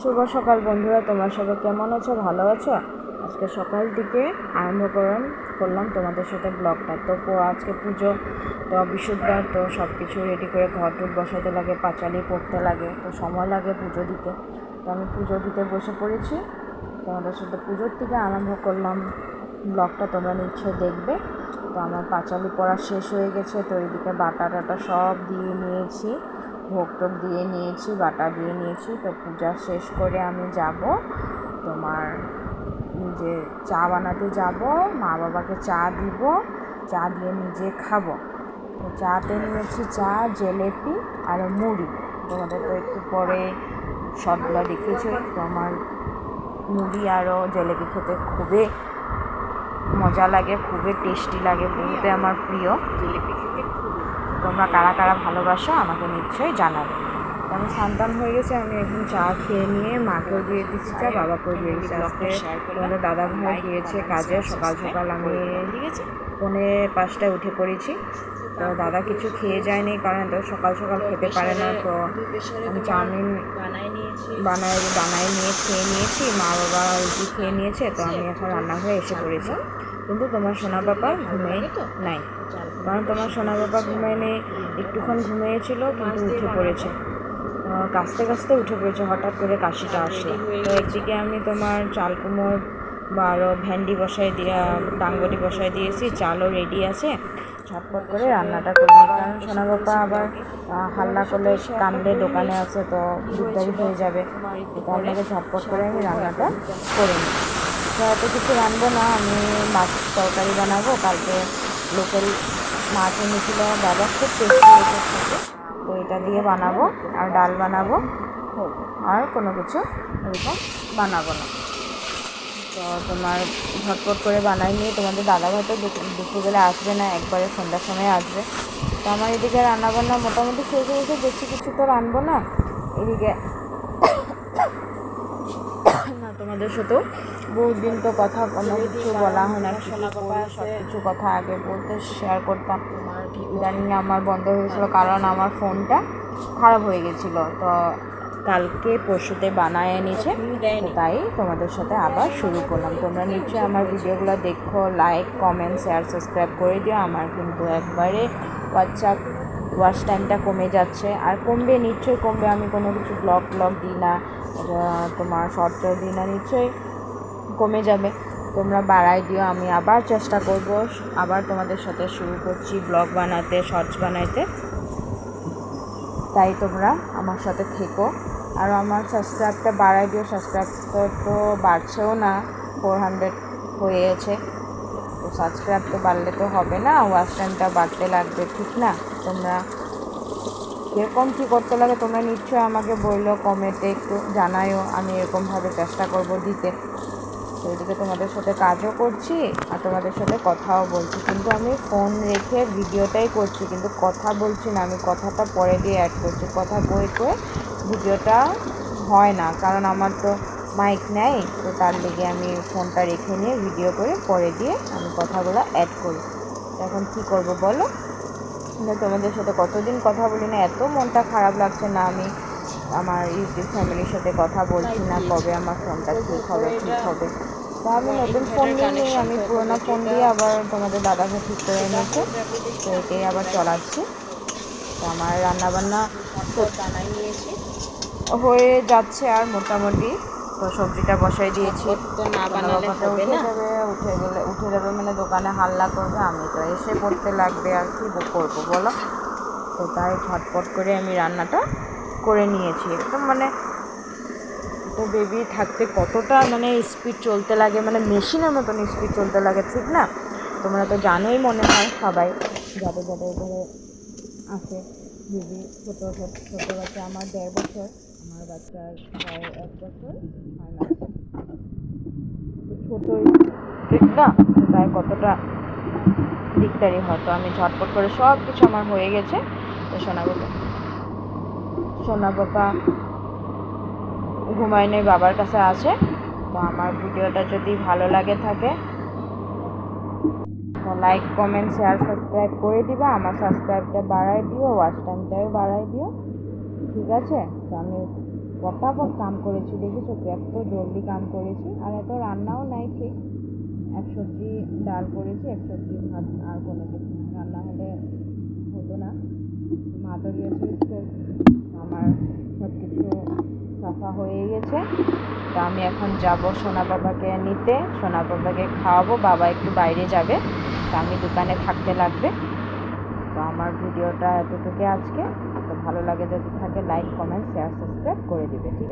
শুভ সকাল বন্ধুরা, তোমরা সবাই কেমন আছো? ভালো আছো? আজকে সকাল থেকে আরম্ভ করলাম করলাম তোমাদের সাথে ব্লগটা। তো আজকে পুজো, তো বৃহস্পতিবার, তো সব কিছু রেডি করে ঘর টুট বসাতে লাগে, পাঁচালি পড়তে লাগে, তো সময় লাগে পুজো দিতে। তো আমি পুজো দিতে বসে পড়েছি। তোমাদের সাথে পুজোর থেকে আরম্ভ করলাম। ব্লগটা তোমরা নিশ্চয়ই দেখবে। তো আমার পাঁচালি পড়া শেষ হয়ে গেছে, তো এদিকে বাটা টাটা সব দিয়ে নিয়েছি। ভোগ টোক দিয়ে নিয়েছি, বাটা দিয়ে নিয়েছি। তো পূজা শেষ করে আমি যাব। তোমার নিজে চা বানাতে যাব, মা বাবাকে চা দিব, চা দিয়ে নিজে খাব। তো চাতে নিয়েছি চা, জেলেপি আর মুড়ি। তোমাদের তো একটু পরে শর্টগুলো দেখিয়েছে তো আমার মুড়ি আরও জেলেপি খেতে খুবই মজা লাগে, খুবই টেস্টি লাগে বহুতে আমার প্রিয়। জিলিপি তোমরা কারা কারা ভালোবাসো আমাকে নিশ্চয়ই জানাবে। আমি সান্তান হয়ে গেছে আমি এখন চা খেয়ে নিয়ে মাকেও দিয়ে দিচ্ছি চা বাবাকেও দিয়ে দিচ্ছি। আজকে তোমাদের দাদা ভাই গিয়েছে কাজে সকাল সকাল আমি পৌনে পাঁচটায় উঠে পড়েছি। তো দাদা কিছু খেয়ে যায়নি কারণ তো সকাল সকাল খেতে পারে না তো আমি চাউমিন বানায় বানায় নিয়ে খেয়ে নিয়েছি মা বাবা রুটি খেয়ে নিয়েছে তো আমি এখন রান্নাঘরে এসে পড়েছি। কিন্তু তোমার সোনা বাবা ঘুমিয়ে নাই। কারণ তোমার সোনা বাবা ঘুমিয়ে নেই একটুক্ষণ ঘুমিয়েছিল কিন্তু উঠে পড়েছে। আহ, কাশতে কাশতে উঠে পড়েছে হঠাৎ করে কাশিটা আসলো। তো একদিকে আমি তোমার চাল কুমড়ো বা আরও ভেন্ডি বসাই দিয়ে ডাঙ্গরি বসাই দিয়েছি চালও রেডি আছে। ঝটপট করে রান্নাটা করে নিই। কারণ সোনা বাবা আবার হাল্লা করলে কামড়ে দোকানে আছে তো দিকদারি হয়ে যাবে। তো লাগে ঝটপট করে আমি রান্নাটা করে নিই। তো কিছু রাঁধবো না, আমি মাছ তরকারি বানাবো, কালকে লোকাল মাছ এনেছিল বাবা, খুব টেস্টি খেতে। তো এটা দিয়ে বানাবো, আর ডাল বানাবো আর কোনো কিছু এরকম বানাবো না। তো তোমার ঝটপট করে বানাই নিয়ে, তোমাদের দাদা হয়তো দুপুরবেলা আসবে না, একবারে সন্ধ্যার সময় আসবে। তো আমার এদিকে রান্নাবান্না মোটামুটি শেষ হয়েছে বেশি কিছু তো রানবো না। এদিকে তোমাদের সাথেও। বহুত দিন তো কথা কোনো কিছু বলা হয় না কিছু সব কিছু কথা আগে বলতে শেয়ার করতাম। ইদানিং আমার বন্ধ হয়েছিল কারণ আমার ফোনটা খারাপ হয়ে গেছিল। তো কালকে পরশুতে বানায় এনেছে তাই তোমাদের সাথে আবার শুরু করলাম। তোমরা নিশ্চয়ই আমার ভিডিওগুলো দেখো লাইক কমেন্ট শেয়ার সাবস্ক্রাইব করে দিও। আমার কিন্তু একবারে হোয়াটসঅ্যাপ ওয়াচ টাইমটা কমে যাচ্ছে। আর কমবে নিশ্চয়ই কমবে, আমি কোনো কিছু ব্লগ ব্লগ দিই না তোমার শর্টও দিই না, নিশ্চয়ই কমে যাবে। তোমরা বাড়াই দিও, আমি আবার চেষ্টা করব, আবার তোমাদের সাথে শুরু করছি ব্লগ বানাতে শর্টস বানাইতে। তাই তোমরা আমার সাথে থেকো। আর আমার সাবস্ক্রাইবটা বাড়াই দিও সাবস্ক্রাইব তো তো বাড়ছেও না ফোর হান্ড্রেড হয়েছে। তো সাবস্ক্রাইব তো বাড়লে তো হবে না ওয়াচ টাইমটা বাড়তে লাগবে, ঠিক না? তোমরা কীরকম কী করতে লাগে তোমরা নিশ্চয়ই আমাকে বলল কমেন্টে একটু জানায়ও, আমি এরকমভাবে চেষ্টা করব দিতে। তো এদিকে তোমাদের সাথে কাজও করছি আর তোমাদের সাথে কথাও বলছি। কিন্তু আমি ফোন রেখে ভিডিওটাই করছি, কিন্তু কথা বলছি না, আমি কথাটা পরে দিয়ে অ্যাড করছি। কথা কয়ে কয়ে ভিডিওটা হয় না, কারণ আমার তো মাইক নেই, তো তার লেগে আমি ফোনটা রেখে নিয়ে ভিডিও করে পরে দিয়ে আমি কথাগুলো অ্যাড করি। এখন কী করব বলো? তোমাদের সাথে কতদিন কথা বলি না এত মনটা খারাপ লাগছে না আমি আমার ইউটিউব ফ্যামিলির সাথে কথা বলছি না কবে আমার ফোনটা ঠিক হবে ঠিক হবে। তো আমি নতুন ফোন নিয়ে আমি পুরোনো ফোন দিয়ে আবার তোমাদের দাদাকে ঠিক করে এনেছে তো এটাই আবার চলাচ্ছি। তো আমার রান্নাবান্না হয়ে যাচ্ছে আর মোটামুটি। তো সবজিটা বসাই দিয়েছি। না বানালে হবে উঠে না? যাবে উঠে গেলে উঠে যাবে মানে দোকানে হাল্লা করবে আমি তো এসে পড়তে লাগবে আর কি করব বলো? তো তাই ঝটপট করে আমি রান্নাটা করে নিয়েছি। একদম মানে তো বেবি থাকতে কতটা মানে স্পিড চলতে লাগে মানে মেশিনের মতন স্পিড চলতে লাগে ঠিক না? তোমরা তো জানোই মনে হয় সবাই যাদের যাদের ঘরে আছে বেবি ছোটো ছোটো ছোটো বাচ্চা আমার দেড় বছর। আমার বাচ্চার প্রায় এক বছর, আর না। ছোটোই ঠিক না তাই কতটা দিকদারি হয়? তো আমি ঝটপট করে সব কিছু আমার হয়ে গেছে, তো সোনা বাবা সোনা বাবা ঘুমায় নেই, বাবার কাছে আছে, তো আমার ভিডিওটা যদি ভালো লাগে থাকে, তো লাইক কমেন্ট শেয়ার সাবস্ক্রাইব করে দিবা, আমার সাবস্ক্রাইবটা বাড়াই দিও ওয়াচ টাইমটাও বাড়াই দিও। ঠিক আছে? তো আমি পটাপট কাম করেছি, দেখেছ? এত জলদি কাম করেছি, আর এত রান্নাও নাই ঠিক। এক সবজি ডাল করেছি, এক সবজি ভাত, আর কোনো কিছু। রান্না হলে হতো না। মা তো গিয়েছে স্কুল, আমার সব কিছু সাফা হয়ে গেছে। তো আমি এখন যাব সোনা বাবাকে নিতে। সোনা বাবাকে খাওয়াবো, বাবা একটু বাইরে যাবে। তো আমি দোকানে থাকতে লাগবে। তো আমার ভিডিওটা এতটুকু আজকে। ভালো লাগে যদি থাকে লাইক কমেন্ট শেয়ার সাবস্ক্রাইব করে দিবে ঠিক